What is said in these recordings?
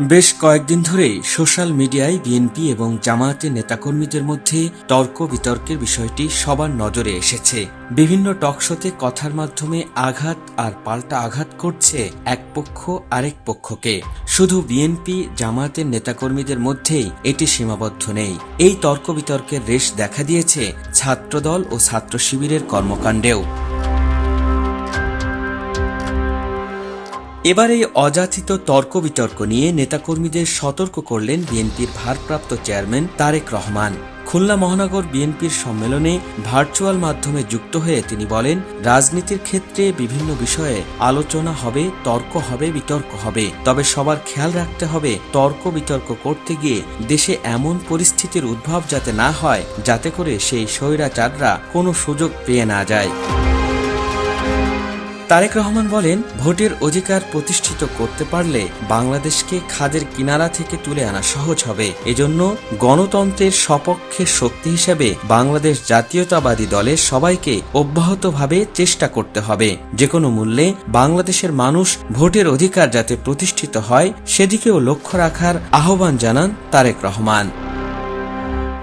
বেশ কয়েকদিন ধরেই সোশ্যাল মিডিয়ায় বিএনপি এবং জামায়াতের নেতাকর্মীদের মধ্যে তর্ক বিতর্কের বিষয়টি সবার নজরে এসেছে। বিভিন্ন টকশোতে কথার মাধ্যমে আঘাত আর পাল্টা আঘাত করছে এক পক্ষ আরেক পক্ষকে। শুধু বিএনপি, জামায়াতের নেতাকর্মীদের মধ্যেই এটি সীমাবদ্ধ নেই। এই তর্ক বিতর্কের রেশ দেখা দিয়েছে ছাত্রদল ও ছাত্র শিবিরের কর্মকাণ্ডেও। এবার এই অযাচিত তর্ক বিতর্ক নিয়ে নেতাকর্মীদের সতর্ক করলেন বিএনপির ভারপ্রাপ্ত চেয়ারম্যান তারেক রহমান। খুলনা মহানগর বিএনপির সম্মেলনে ভার্চুয়াল মাধ্যমে যুক্ত হয়ে তিনি বলেন, রাজনীতির ক্ষেত্রে বিভিন্ন বিষয়ে আলোচনা হবে, তর্ক হবে, বিতর্ক হবে। তবে সবার খেয়াল রাখতে হবে, তর্ক বিতর্ক করতে গিয়ে দেশে এমন পরিস্থিতির উদ্ভব যাতে না হয়, যাতে করে সেই স্বৈরাচাররা কোনো সুযোগ পেয়ে না যায়। তারেক রহমান বলেন, ভোটের অধিকার প্রতিষ্ঠিত করতে পারলে বাংলাদেশকে খাদের কিনারা থেকে তুলে আনা সহজ হবে। এজন্য গণতন্ত্রের সপক্ষে শক্তি হিসেবে বাংলাদেশ জাতীয়তাবাদী দলের সবাইকে অব্যাহতভাবে চেষ্টা করতে হবে। যে কোনো মূল্যে বাংলাদেশের মানুষ ভোটের অধিকার যাতে প্রতিষ্ঠিত হয়, সেদিকেও লক্ষ্য রাখার আহ্বান জানান তারেক রহমান।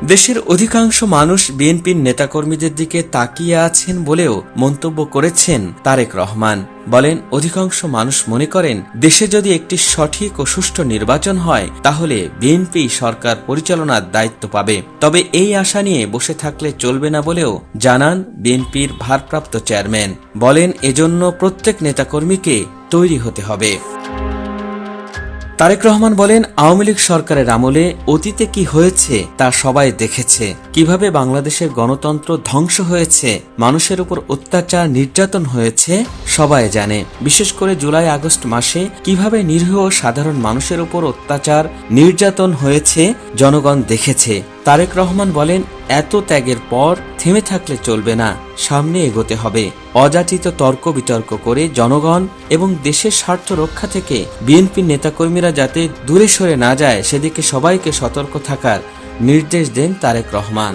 দেশের অধিকাংশ মানুষ বিএনপির নেতাকর্মীদের দিকে তাকিয়ে আছেন বলেও মন্তব্য করেছেন তারেক রহমান। বলেন, অধিকাংশ মানুষ মনে করেন, দেশে যদি একটি সঠিক ও সুষ্ঠু নির্বাচন হয়, তাহলে বিএনপি সরকার পরিচালনার দায়িত্ব পাবে। তবে এই আশা নিয়ে বসে থাকলে চলবে না বলেও জানান বিএনপির ভারপ্রাপ্ত চেয়ারম্যান। বলেন, এজন্য প্রত্যেক নেতাকর্মীকে তৈরি হতে হবে। তারেক রহমান বলেন, আওয়ামী লীগ সরকারের আমলে অতীতে কি হয়েছে তা সবাই দেখেছে। কীভাবে বাংলাদেশের গণতন্ত্র ধ্বংস হয়েছে, মানুষের উপর অত্যাচার নির্যাতন হয়েছে, সবাই জানে। বিশেষ করে জুলাই আগস্ট মাসে কীভাবে নিরীহ সাধারণ মানুষের উপর অত্যাচার, নির্যাতন হয়েছে, জনগণ দেখেছে। তারেক রহমান বলেন এত ত্যাগের পর থেমে থাকলে চলবে না, সামনে এগোতে হবে। অযাচিত তর্ক বিতর্ক করে জনগণ এবং দেশের স্বার্থ রক্ষা থেকে বিএনপির নেতাকর্মীরা যাতে দূরে সরে না যায়, সেদিকে সবাইকে সতর্ক থাকার নির্দেশ দেন তারেক রহমান।